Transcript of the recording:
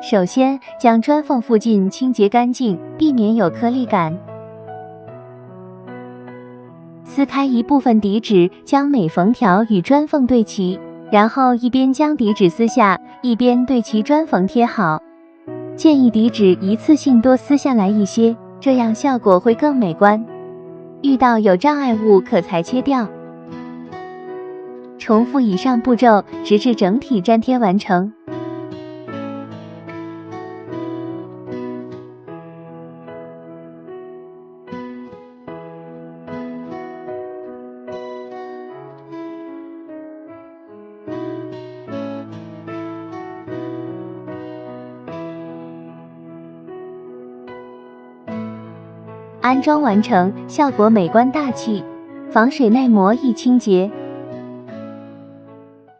首先，将砖缝附近清洁干净，避免有颗粒感。撕开一部分底纸，将每缝条与砖缝对齐，然后一边将底纸撕下，一边对齐砖缝贴好。建议底纸一次性多撕下来一些，这样效果会更美观。遇到有障碍物可裁切掉。重复以上步骤，直至整体粘贴完成。安装完成，效果美观大气，防水耐磨易清洁。